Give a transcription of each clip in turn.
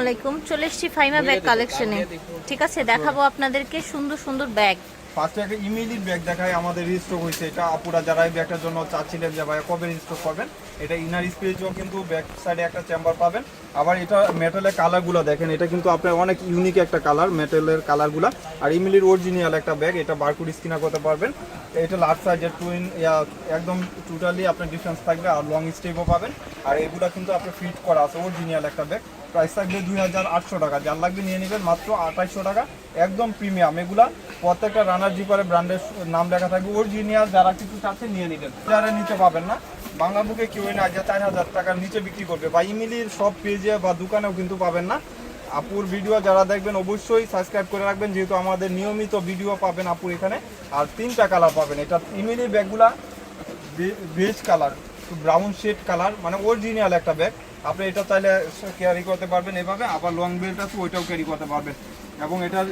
আলাইকুম। চলে এসেছি ফাইমা ব্যাগ কালেকশনে ঠিক আছে দেখাবো আপনাদেরকে সুন্দর সুন্দর ব্যাগ। ফার্স্টে একটা ইমেইলির ব্যাগ দেখায় আমাদের রিস্টক হয়েছে। এটা আপুরা যারা এই ব্যাগটার জন্য চাচ্ছিলেন যে ভাই কবে রিস্টক করবেন এটা ইনার স্পেসও কিন্তু ব্যাক সাইডে একটা চেম্বার পাবেন। আবার এটা মেটালের কালারগুলো দেখেন এটা কিন্তু আপনার অনেক ইউনিক একটা কালার মেটালের কালারগুলো আর ইমেইলির অরিজিনাল একটা ব্যাগ এটা বারকুড স্কিনা করতে পারবেন। এটা লার্জ সাইজের টুইন একদম টোটালি আপনার ডিফারেন্স থাকবে আর লং স্টেপও পাবেন। আর এগুলা কিন্তু আপনার ফিট করা আছে অরিজিনাল একটা ব্যাগ প্রাইস থাকবে দুই হাজার আটশো টাকা। যার লাগবে নিয়ে নেবেন মাত্র আঠাইশশো টাকা। একদম প্রিমিয়াম এগুলা প্রত্যেকটা রানার জিপারে ব্র্যান্ডের নাম লেখা থাকবে অরিজিনাল যারা কিছু চাচ্ছে নিয়ে নেবেন। যারা নিতে পাবেন না, বাংলা বুকে কেউ না যে চার হাজার টাকার নিচে বিক্রি করবে। বা ইমিলির সব পেজে বা দোকানেও কিন্তু পাবেন না। আপুর ভিডিও যারা দেখবেন, অবশ্যই সাবস্ক্রাইব করে রাখবেন। যেহেতু আমাদের নিয়মিত ভিডিও পাবেন আপুর এখানে। আর তিনটা কালার পাবেন। এটা Emily ব্যাগগুলা beige colour brown shade colour মানে অরিজিনাল একটা ব্যাগ আপনি এটা তাহলে ক্যারি করতে পারবেন এভাবে, আবার লং বেল্ট আছে, ওইটাও ক্যারি করতে পারবেন। এবং এটার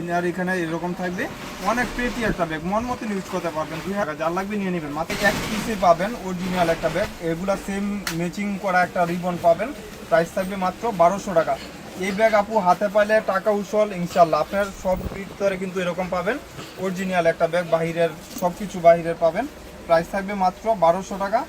ইনার এখানে এরকম থাকবে। অনেক পেটি একটা ব্যাগ মন মতন ইউজ করতে পারবেন। দুই হাজার যার লাগবে নিয়ে নেবেন। মাত্র এক পিসে পাবেন অরিজিনাল একটা ব্যাগ এগুলা সেম ম্যাচিং করা একটা রিবন পাবেন। প্রাইস থাকবে মাত্র বারোশো টাকা। এই ব্যাগ আপু হাতে পাইলে টাকা উসল ইনশাল্লাহ আপনার সব ভিতরে কিন্তু এরকম পাবেন। অরিজিনাল একটা ব্যাগ বাহিরের সব কিছু বাহিরের পাবেন। প্রাইস থাকবে মাত্র বারোশো টাকা।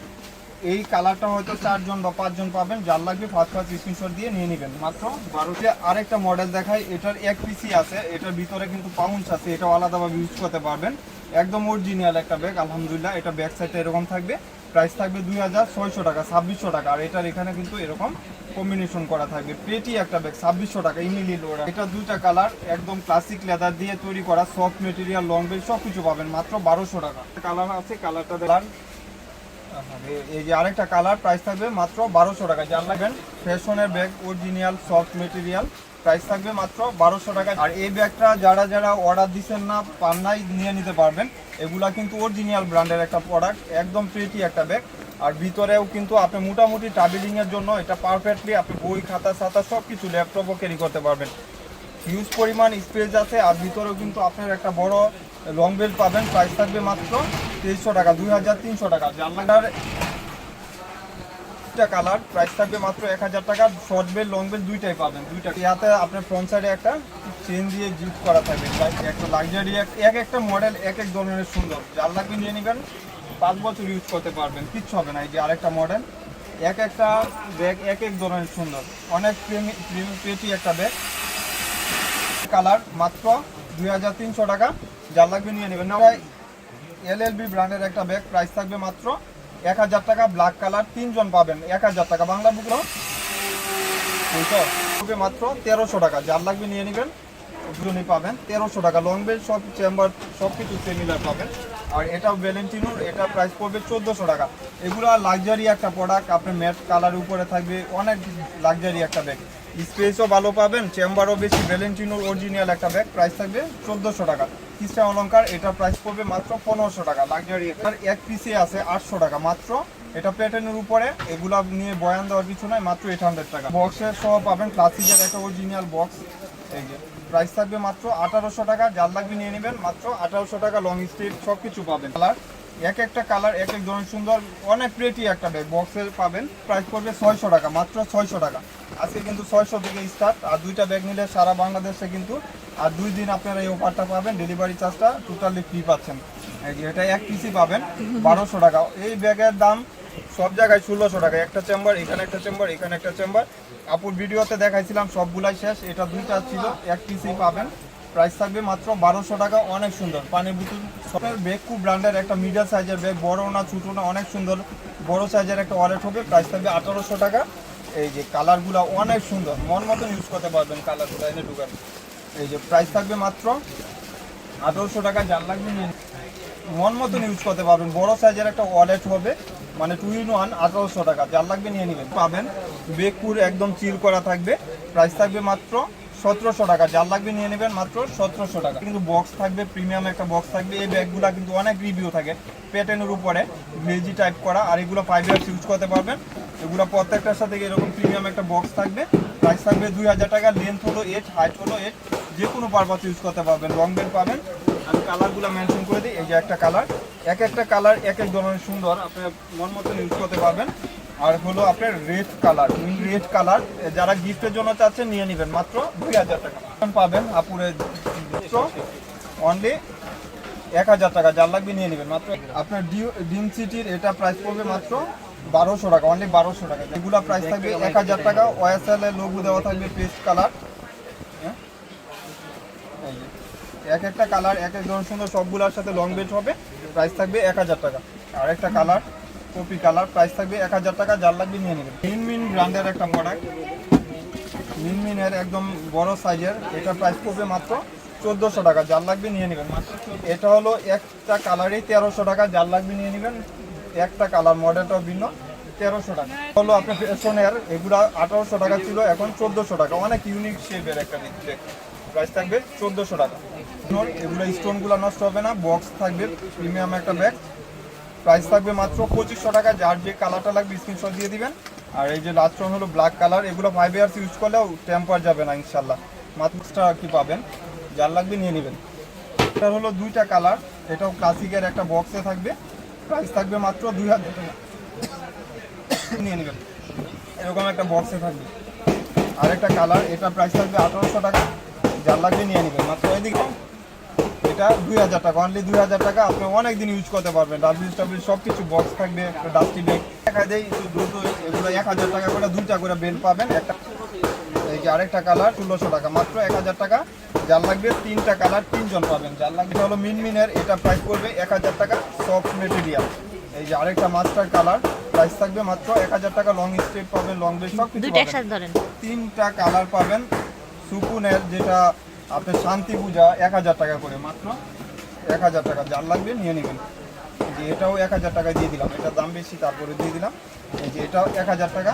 এই কালারটা হয়তো চারজন বা পাঁচজন পাবেন। যার লাগবে ফার্স্ট ফার্স্ট স্ক্রিনশট দিয়ে নিয়ে নেবেন। মাত্র বারোতে আরেকটা মডেল দেখায় এটার এক পিসি আছে, এটার ভিতরে কিন্তু পাউন্স আছে, এটাও আলাদাভাবে ইউজ করতে পারবেন। একদম অরিজিনাল একটা ব্যাগ আলহামদুলিল্লাহ, এটা ব্যাক সাইডটা এরকম থাকবে। প্রাইস থাকবে দুই হাজার ছয়শো টাকা, ছাব্বিশশো টাকা। আর এটার এখানে কিন্তু এরকম কম্বিনেশন করা থাকবে। পেটি একটা ব্যাগ ছাব্বিশশো টাকা, ইমিলি লোরা এটা দুইটা কালার একদম ক্লাসিক লেদার দিয়ে তৈরি করা সফট মেটেরিয়াল লং বেল সব কিছু পাবেন। মাত্র বারোশো টাকা। কালার আছে কালারটা কালার এই যে আরেকটা কালার প্রাইস থাকবে মাত্র বারোশো টাকা। যার লাগবেন ফ্যাশনের bag original soft material price থাকবে মাত্র বারোশো টাকা। আর এই ব্যাগটা যারা যারা অর্ডার দিচ্ছেন না, পান্নাই নিয়ে নিতে পারবেন। এগুলা কিন্তু অরিজিনাল ব্র্যান্ডের একটা প্রোডাক্ট একদম প্রিটি একটা ব্যাগ। আর ভিতরেও কিন্তু আপনি মোটামুটি ট্রাভেলিং এর জন্য এটা পারফেক্টলি আপনি বই, খাতা সাতা সব কিছু ল্যাপটপও ক্যারি করতে পারবেন। হিউজ পরিমাণ স্পেস আছে, আর ভিতরেও কিন্তু আপনার একটা বড় লং বেল্ট পাবেন প্রাইস থাকবে মাত্র তেইশশো টাকা, দুই হাজার তিনশো টাকা। জানলাটার দুইটা কালার প্রাইস থাকবে মাত্র এক হাজার টাকা। শর্ট বেল লং বেল দুইটাই পাবেন দুইটা ইয়াতে আপনার ফ্রন্ট সাইডে একটা চেন দিয়ে জিপ করা থাকবে। একটা লাক্সারি এক একটা মডেল এক এক ধরনের সুন্দর। যার লাগবে নিয়ে নেবেন, পাঁচ বছর ইউজ করতে পারবেন, কিচ্ছু হবে না। এই যে আরেকটা মডেল এক একটা ব্যাগ এক এক ধরনের সুন্দর। অনেক প্রেমি পেটি একটা ব্যাগ কালার মাত্র দুই হাজার তিনশো টাকা। যার লাগবে, নিয়ে নেবেন। না এল এল বি ব্র্যান্ডের একটা ব্যাগ প্রাইস থাকবে মাত্র এক হাজার টাকা ব্ল্যাক কালার তিনজন পাবেন। এক হাজার টাকা, বাংলা ওইটা হবে মাত্র তেরোশো টাকা। যার লাগবে, নিয়ে নেবেন। দুজনই পাবেন। তেরোশো টাকা লং বেল সব চেম্বার সব কিছু সেমিলার পাবেন। আর এটা ভ্যালেন্টিনোর এটা প্রাইস পড়বে চোদ্দোশো টাকা। এগুলো লাক্সারি একটা প্রোডাক্ট আপনি ম্যাট কালার উপরে থাকবে, অনেক লাক্সারি একটা ব্যাগ স্পেসও ভালো পাবেন চেম্বারও বেশি ভ্যালেন্টিনোর অরিজিনাল একটা ব্যাগ প্রাইস থাকবে চোদ্দোশো টাকা। কিসটা অলংকার, এটা প্রাইস পড়বে মাত্র পনেরোশো টাকা। লাক্সারি আর এক পিসে আছে আটশো টাকা মাত্র। এটা প্যাটার্নের উপরে, এগুলা নিয়ে বয়ান দেওয়ার কিছু নয় মাত্র এইট হান্ড্রেড টাকা। বক্সের সহ পাবেন ক্লাসিকের একটা অরিজিনাল বক্স এই যে প্রাইস থাকবে মাত্র আঠারোশো টাকা জাল লাগবে নিয়ে নেবেন মাত্র আঠারোশো টাকা লং স্ট্রিট সব কিছু পাবেন। কালার এক একটা কালার, এক এক ধরনের সুন্দর, অনেক প্রেটি একটা ব্যাগ বক্সের পাবেন। প্রাইস পড়বে ছয়শো টাকা, মাত্র ছয়শো টাকা। আজকে কিন্তু ছয়শো থেকে স্টার্ট আর দুইটা ব্যাগ নিলে সারা বাংলাদেশে কিন্তু, আর দুই দিন আপনারা এই অফারটা পাবেন ডেলিভারি চার্জটা টোটালি ফ্রি পাচ্ছেন। এটা এক পিসি পাবেন, বারোশো টাকা। এই ব্যাগের দাম সব জায়গায় ষোলোশো টাকা। একটা চেম্বার এখানে একটা চেম্বার এখানে একটা চেম্বার আপুর ভিডিওতে দেখাইছিলাম, সবগুলাই শেষ। এটা দুইটা ছিল, এক পিসি পাবেন। প্রাইস থাকবে মাত্র বারোশো টাকা। অনেক সুন্দর। পানি বোতল সবের ব্যাগ খুব ব্র্যান্ডের একটা মিডিয়াম সাইজের ব্যাগ বড় না, ছোটো না, অনেক সুন্দর। বড় সাইজের একটা ওয়ালেট হবে। প্রাইস থাকবে আঠারোশো টাকা। এই যে কালারগুলো অনেক সুন্দর। মন মতন ইউজ করতে পারবেন কালারগুলো এনে ঢুকান এই যে প্রাইস থাকবে মাত্র আঠারোশো টাকা। যার লাগবে নিয়ে মন মতন ইউজ করতে পারবেন। বড় সাইজের একটা ওয়ালেট হবে। মানে টু ইন ওয়ান আঠারোশো টাকা। যার লাগবে নিয়ে নেবেন। পাবেন। বেগপুর একদম চিল করা থাকবে। প্রাইস থাকবে মাত্র সতেরোশো টাকা। যার লাগবে নিয়ে নেবেন মাত্র সতেরোশো টাকা। কিন্তু বক্স থাকবে প্রিমিয়াম একটা বক্স থাকবে। এই ব্যাগগুলো কিন্তু অনেক রিভিউ থাকে। প্যাটার্নের উপরে ভেজি টাইপ করা। আর এগুলো ফাইভ ইয়ার্স ইউজ করতে পারবেন। এগুলো প্রত্যেকটার সাথে এরকম প্রিমিয়াম একটা বক্স থাকবে। প্রাইস থাকবে দুই হাজার টাকা। লেন্থ হলো এইট হাইট হলো এইট যে কোনো পারপাস ইউজ করতে পারবেন। রং বেল পাবেন। আমি কালারগুলো মেনশন করে দিই। এই যে একটা কালার এক একটা কালার এক এক ধরনের সুন্দর। আপনি মন মতন ইউজ করতে পারবেন। আর হলো আপনার red colour wine red colour যারা গিফটের জন্য চাচ্ছেন নিয়ে নেবেন মাত্র দুই হাজার টাকা। পাবেন আপুরে অনলি এক হাজার টাকা, যার লাগবে নিয়ে নেবেন মাত্র। আপনার ডিম সিটির এটা প্রাইস পড়বে মাত্র বারোশো টাকা অনলি বারোশো টাকা। এগুলা প্রাইস থাকবে এক হাজার টাকা ওয়াইএসএল এর লোগো দেওয়া থাকবে পেস্ট কালার এক একটা কালার এক এক ধরনের সুন্দর সবগুলোর সাথে লং বেড হবে। প্রাইস থাকবে এক হাজার টাকা। আর একটা কালার কপি কালার প্রাইস থাকবে এক হাজার টাকা, যার লাগবে নিয়ে নেবেন। মিন মিন ব্র্যান্ডের একটা প্রোডাক্ট মিনমিনের একদম বড় সাইজের এটা প্রাইস পড়বে মাত্র চোদ্দোশো টাকা, যার লাগবে নিয়ে নেবেন। এটা হলো একটা কালারই তেরোশো টাকা, যার লাগবে নিয়ে নেবেন। একটা কালার মডেলটাও ভিন্ন, তেরোশো টাকা। হলো আপনার ফ্যাশনের এগুলা আঠারোশো টাকা ছিল, এখন চোদ্দোশো টাকা। অনেক ইউনিক শেপের একটা দিচ্ছে প্রাইস থাকবে চোদ্দোশো টাকা। এগুলো স্টোনগুলো নষ্ট হবে না বক্স থাকবে প্রিমিয়াম একটা ব্যাগ প্রাইস থাকবে মাত্র পঁচিশশো টাকা, যার যে কালারটা লাগবে স্ক্রিনশট দিয়ে দিবেন। আর এই যে লাস্ট রং হলো ব্ল্যাক কালার এগুলো ফাইভ ইয়ার্স ইউজ করলেও টেম্পার যাবে না ইনশাল্লাহ মাত্রটা কি পাবেন? যার লাগবে নিয়ে নেবেন। এটার হলো দুইটা কালার এটাও ক্লাসিকের একটা বক্সে থাকবে। প্রাইস থাকবে মাত্র দুই হাজার টাকা। নিয়ে নেবেন। এরকম একটা বক্সে থাকবে। আর একটা কালার এটা প্রাইস থাকবে আঠারোশো টাকা, যার লাগবে নিয়ে নেবেন। মাত্র এদিকে। এটা দুই হাজার টাকা অনলি দুই হাজার টাকা। আপনি অনেক দিন ইউজ করতে পারবেন। ডাব্লিউ টাব্লিউ সব কিছু বক্স থাকবে একটা ডাস্টি ব্যাগ দেখা দেয় দ্রুত এগুলো এক হাজার টাকা করে দুইটা করে বেল পাবেন। একটা এই যে আরেকটা কালার ষোলোশো টাকা। মাত্র এক হাজার টাকা। যার লাগবে তিনটা কালার তিনজন পাবেন। যার লাগবে এটা হলো মিনমিনের এটা প্রাইস করবে এক হাজার টাকা সফট মেটেরিয়াল এই যে আরেকটা মাস্টার কালার প্রাইস থাকবে মাত্র এক হাজার টাকা। লং স্ট্রেট পাবেন লং বেস সব কিছু তিনটা কালার পাবেন। সুকুনের যেটা আপনার শান্তি পূজা এক হাজার টাকা করে মাত্র। এক হাজার টাকা যার লাগবে নিয়ে নেবেন। যে এটাও এক হাজার টাকা দিয়ে দিলাম। এটার দাম বেশি, তারপরে দিয়ে দিলাম। এই যে এটাও এক হাজার টাকা।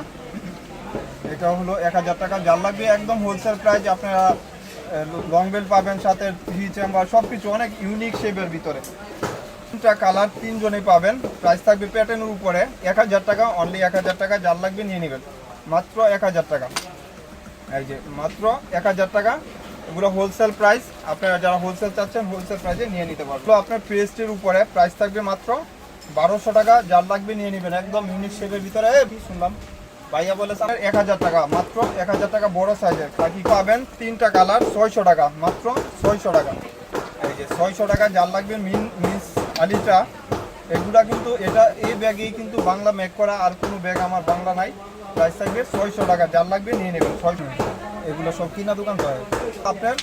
এটাও হলো এক হাজার টাকা। যার লাগবে একদম হোলসেল প্রাইস আপনারা লং বেল পাবেন, সাথে থ্রি চেম্বার সব কিছু অনেক ইউনিক শেপের ভিতরে। তিনটা কালার তিনজনেই পাবেন। প্রাইস থাকবে প্যাটার্নের উপরে। এক হাজার টাকা অনলি এক হাজার টাকা, যার লাগবে নিয়ে নেবেন। মাত্র এক হাজার টাকা। এই যে মাত্র এক হাজার টাকা। এগুলো হোলসেল প্রাইস আপনারা যারা হোলসেল চাচ্ছেন হোলসেল প্রাইসে নিয়ে নিতে পারবেন। আপনার পেস্টের উপরে প্রাইস থাকবে মাত্র বারোশো টাকা। যার লাগবে নিয়ে নেবেন। একদম ইউনিক শেপের ভিতরে শুনলাম। ভাইয়া বলে, স্যার, এক হাজার টাকা। মাত্র এক হাজার টাকা বড় সাইজের বাকি পাবেন তিনটা কালার ছয়শো টাকা। মাত্র ছয়শো টাকা। এই যে ছয়শো টাকা, যার লাগবে মিন, মিস আলিটা। এগুলা কিন্তু, এটা, এই ব্যাগেই কিন্তু বাংলা মেক করা। আর কোনো ব্যাগ আমার বাংলা নাই। প্রাইস থাকবে ছয়শো টাকা। যার লাগবে নিয়ে নেবেন, ছয়শো এগুলো সব কিনা দোকান তো। আপনার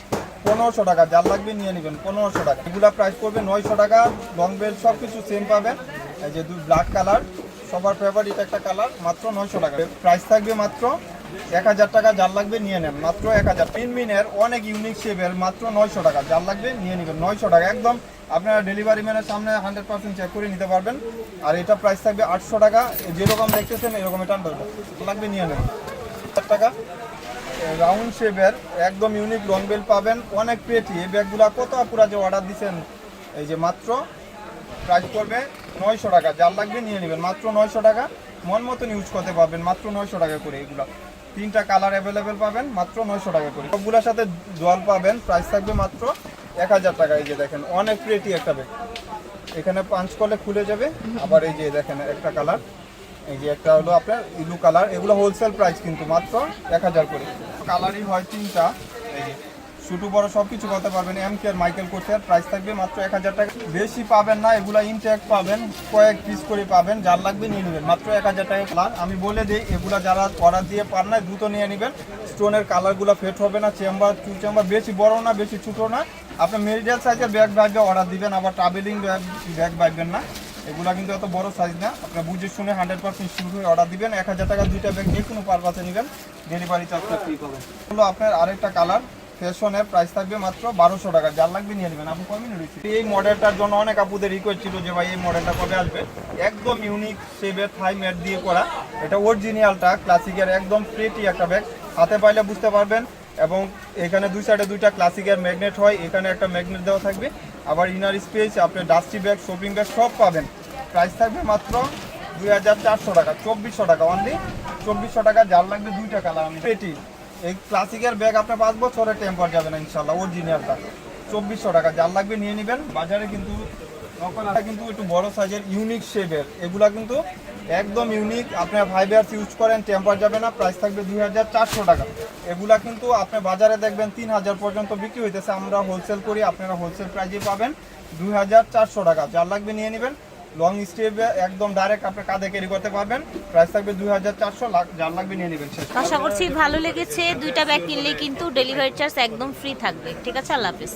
পনেরোশো টাকা, যার লাগবে নিয়ে নেবেন, পনেরোশো টাকা। এগুলো প্রাইস পড়বে নয়শো টাকা লং বেল্ট সব কিছু সেম পাবেন। এই যে দুই ব্ল্যাক কালার সবার ফেভারিট একটা কালার মাত্র নয়শো টাকা। প্রাইস থাকবে মাত্র এক হাজার টাকা, যার লাগবে নিয়ে নেন, মাত্র এক হাজার। তিন মিনের অনেক ইউনিক শেপের মাত্র নয়শো টাকা, যার লাগবে নিয়ে নেবেন, নয়শো টাকা। একদম আপনারা ডেলিভারি ম্যানের সামনে হান্ড্রেড পার্সেন্ট চেক করে নিতে পারবেন। আর এটা প্রাইস থাকবে আটশো টাকা। যেরকম দেখতেছেন এরকম এটা লাগবে নিয়ে নেবেন টাকা। রাউন্ড শেপের একদম ইউনিক লং বেল পাবেন। অনেক পেটি। এই ব্যাগগুলো কত পুরা যে অর্ডার দিচ্ছেন এই যে মাত্র প্রাইস পড়বে নয়শো টাকা। যার লাগবে নিয়ে নেবেন। মাত্র নয়শো টাকা। মন মতন ইউজ করতে পারবেন। মাত্র নয়শো টাকা করে এগুলো। তিনটা কালার অ্যাভেলেবেল পাবেন। মাত্র নয়শো টাকা করে। সবগুলোর সাথে জল পাবেন। প্রাইস থাকবে মাত্র এক হাজার টাকা। এই যে দেখেন, অনেক প্রেটি একটা ব্যাগ এখানে পাঁচ করলে খুলে যাবে। আবার এই যে দেখেন, একটা কালার এই যে একটা হলো আপনার ইলু কালার এগুলো হোলসেল প্রাইস কিন্তু মাত্র এক হাজার করে। কালারই হয় তিনটা। ছোটো, বড় সব কিছু করতে পারবেন। এম কে আর মাইকেল কোর্সের প্রাইস থাকবে মাত্র এক হাজার টাকা। বেশি পাবেন না, এগুলা ইনটেক পাবেন, কয়েক পিস করে পাবেন, যার লাগবে নিয়ে নেবেন। মাত্র এক হাজার টাকা কালার আমি বলে দিই, এগুলা যারা অর্ডার দিয়ে পার না দ্রুত নিয়ে নেবেন। স্টোনের কালারগুলো ফেট হবে না চেম্বার টু চেম্বার বেশি বড় না, বেশি ছোটো না। আপনি মিডিয়াল সাইজের ব্যাগ ব্যাগে অর্ডার দিবেন, আবার ট্রাভেলিং ব্যাগ ব্যাগ পাইবেন না। এগুলা কিন্তু এত বড় সাইজ না। আপনার বুঝে শুনে হান্ড্রেড পার্সেন্ট শুরু হয়ে অর্ডার দিবেন। এক হাজার টাকা দুইটা ব্যাগ যে কোনো পারপাসে নেবেন। ডেলিভারি চার্জটা ফ্রি পাবেন হলো আপনার আরেকটা কালার ফ্যাশনের প্রাইস থাকবে মাত্র বারোশো টাকা। যার লাগবে নিয়ে নেবেন। আপনি কয় মিনিট হয়েছে এই মডেলটার জন্য অনেক আপুদের রিকোয়েস্ট ছিল যে, ভাই, এই মডেলটা কবে আসবে? একদম ইউনিক শেপের থাই ম্যাট দিয়ে করা। এটা অরিজিনালটা ক্লাসিকের একদম প্রেটি একটা ব্যাগ হাতে পাইলে বুঝতে পারবেন। এবং এখানে দুই সাইডে দুইটা ক্লাসিকের ম্যাগনেট হয়। এখানে একটা ম্যাগনেট দেওয়া থাকবে। আবার ইনার স্পেস আপনি ডাস্টি ব্যাগ শপিং ব্যাগ সব পাবেন। প্রাইস থাকবে মাত্র দুই হাজার চারশো টাকা চব্বিশশো টাকা অনলি চব্বিশশো টাকা যার লাগবে দুইটা কালার আমি পেটি এই ক্লাসিকের ব্যাগ আপনার পাঁচ বছরের টেম্পার যাবে না ইনশাল্লাহ অরিজিনালটা চব্বিশশো টাকা যার লাগবে নিয়ে নেবেন। বাজারে কিন্তু নকল আটা কিন্তু একটু বড় সাইজের ইউনিক শেপের এগুলা কিন্তু একদম ইউনিক আপনার ফাইভ ইয়ার্স ইউজ করেন টেম্পার যাবে না প্রাইস থাকবে দুই হাজার চারশো টাকা। এগুলা কিন্তু আপনি বাজারে দেখবেন তিন হাজার পর্যন্ত বিক্রি হইতেছে। আমরা হোলসেল করি আপনারা হোলসেল প্রাইজে পাবেন দুই হাজার চারশো টাকা। যার লাগবে নিয়ে নেবেন লং স্টেপে একদম ডাইরেক্ট আপনি কাঁধে ক্যারি করতে পারবেন। প্রাইস থাকবে দুই হাজার চারশো, লাখ যার লাগবে নিয়ে নেবেন আশা করছি ভালো লেগেছে। দুইটা ব্যাগ কিনলে কিন্তু ডেলিভারি চার্জ একদম ফ্রি থাকবে। ঠিক আছে, আল্লাহ হাফিজ।